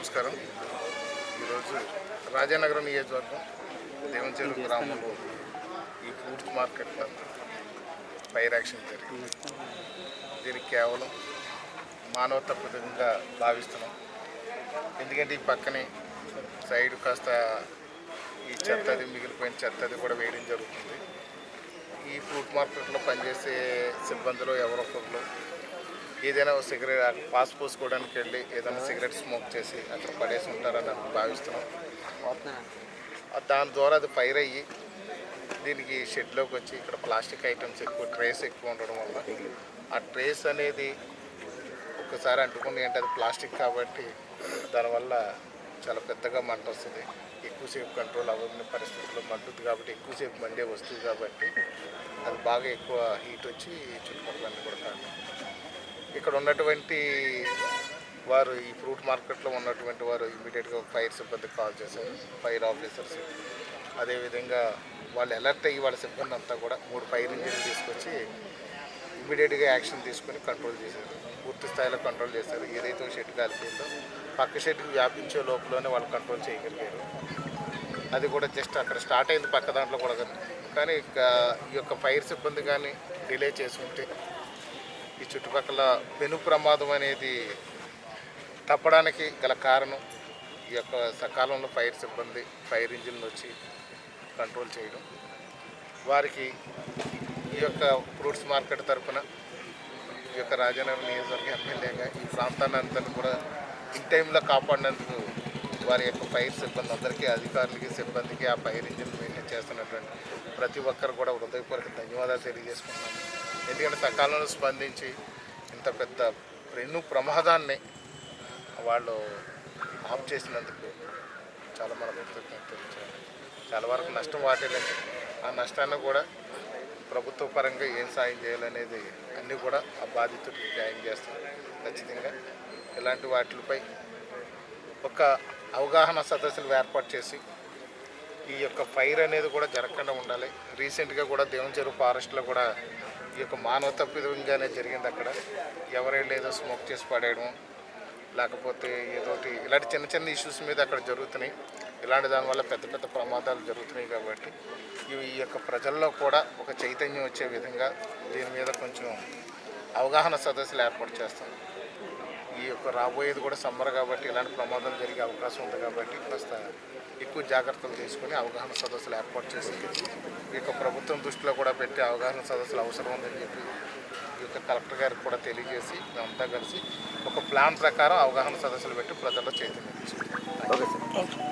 నమస్కారం. ఈరోజు రాజానగరం నియోజకవర్గం దేవంచేరు గ్రామంలో ఈ ఫ్రూట్స్ మార్కెట్లో ఫైర్ యాక్షన్ జరిగింది. దీనికి కేవలం మానవత విధంగా భావిస్తున్నాం. ఎందుకంటే ఈ పక్కనే సైడ్ కాస్త ఈ చెత్తది మిగిలిపోయిన చెత్తది కూడా వేయడం జరుగుతుంది. ఈ ఫ్రూట్ మార్కెట్లో పనిచేసే సిబ్బందిలో ఎవరొకరు ఏదైనా ఒక సిగరెట్ పాస్ పోసుకోవడానికి వెళ్ళి ఏదైనా సిగరెట్ స్మోక్ చేసి అక్కడ పడేసి ఉంటారని నేను భావిస్తున్నాం దాని ద్వారా అది ఫైర్ అయ్యి దీనికి షెడ్లోకి వచ్చి ఇక్కడ ప్లాస్టిక్ ఐటమ్స్ ఎక్కువ ట్రేస్ ఎక్కువ ఉండడం వల్ల ఆ ట్రేస్ అనేది ఒకసారి అంటుకుని అంటే అది ప్లాస్టిక్ కాబట్టి దానివల్ల చాలా పెద్దగా మంట వస్తుంది ఎక్కువసేపు కంట్రోల్ అవ్వని పరిస్థితుల్లో మండుతుంది కాబట్టి ఎక్కువసేపు మండే వస్తుంది కాబట్టి అది బాగా ఎక్కువ హీట్ వచ్చి చుట్టుపక్కలన్నీ కూడా కాదు ఇక్కడ ఉన్నటువంటి వారు ఈ ఫ్రూట్ మార్కెట్లో ఉన్నటువంటి వారు ఇమీడియట్గా ఫైర్ సిబ్బందికి కాల్ చేశారు ఫైర్ ఆఫీసర్స్. అదేవిధంగా వాళ్ళు అలర్ట్ అయ్యి వాళ్ళ సిబ్బంది అంతా కూడా మూడు ఫైర్ ఇంజిన్లు తీసుకొచ్చి ఇమీడియట్గా యాక్షన్ తీసుకొని కంట్రోల్ చేశారు. పూర్తి స్థాయిలో కంట్రోల్ చేశారు. ఏదైతే షెడ్ కాలిపోయిందో పక్క షెడ్కి వ్యాపించే లోపలనే వాళ్ళు కంట్రోల్ చేయగలిగారు. అది కూడా జస్ట్ అక్కడ స్టార్ట్ అయింది పక్క దాంట్లో కూడా. కానీ. కానీ ఈ యొక్క ఫైర్ సిబ్బంది కానీ డిలే చేసుకుంటే చుట్టుపక్కల పెను ప్రమాదం అనేది తప్పడానికి గల కారణం ఈ యొక్క సకాలంలో ఫైర్ సిబ్బంది ఫైర్ ఇంజిన్లు వచ్చి కంట్రోల్ చేయడం. వారికి ఈ యొక్క ఫ్రూట్స్ మార్కెట్ తరపున ఈ యొక్క రాజనగరం నియోజకవర్గ ఎమ్మెల్యేగా ఈ ప్రాంతాన్ని అంతా కూడా ఇన్ టైంలో కాపాడినందుకు వారి యొక్క ఫైర్ సిబ్బంది అందరికీ అధికారులకి సిబ్బందికి ఆ ఫైర్ ఇంజిన్ మెయింటైన్ చేస్తున్నటువంటి ప్రతి ఒక్కరు కూడా హృదయపూర్వక ధన్యవాదాలు తెలియజేసుకుంటున్నాను. ఎందుకంటే సకాలంలో స్పందించి ఇంత పెద్ద రెండు ప్రమాదాన్ని వాళ్ళు ఆఫ్ చేసినందుకు చాలా మన కృతజ్ఞత తెలియజేయాలి. చాలా వరకు నష్టం వాటిల్లింది ఆ నష్టాన్ని కూడా ప్రభుత్వ పరంగా ఏం సాయం చేయాలనేది అన్నీ కూడా ఆ బాధితుడికి న్యాయం చేస్తాం. ఖచ్చితంగా ఇలాంటి వాటిపై ఒక అవగాహన సదస్సులు ఏర్పాటు చేసి ఈ యొక్క ఫైర్ అనేది కూడా జరగకుండా ఉండాలి. రీసెంట్గా కూడా దేవుని చెరువు ఫారెస్ట్లో కూడా ఈ యొక్క మానవ తప్పిదంగానే జరిగింది అక్కడ. ఎవరైనా ఏదో స్మోక్ చేసి పడేయడం లేకపోతే ఏదోటి ఇలాంటి చిన్న చిన్న ఇష్యూస్ మీద అక్కడ జరుగుతున్నాయి. ఇలాంటి దానివల్ల పెద్ద పెద్ద ప్రమాదాలు జరుగుతున్నాయి కాబట్టి ఇవి ఈ యొక్క ప్రజల్లో కూడా ఒక చైతన్యం వచ్చే విధంగా దీని మీద కొంచెం అవగాహన సదస్సులు ఏర్పాటు చేస్తాం. ఈ యొక్క రాబోయేది కూడా సమ్మర్ కాబట్టి ఇలాంటి ప్రమాదాలు జరిగే అవకాశం ఉంది కాబట్టి కాస్త ఎక్కువ జాగ్రత్తలు తీసుకొని అవగాహన సదస్సులు ఏర్పాటు చేసి ఈ యొక్క ప్రభుత్వం దృష్టిలో కూడా పెట్టి అవగాహన సదస్సులు అవసరం ఉందని చెప్పి ఈ యొక్క కలెక్టర్ గారికి కూడా తెలియజేసి మేమంతా కలిసి ఒక ప్లాన్ ప్రకారం అవగాహన సదస్సులు పెట్టి ప్రజల్లో చైతన్యం తీసుకుంటాం.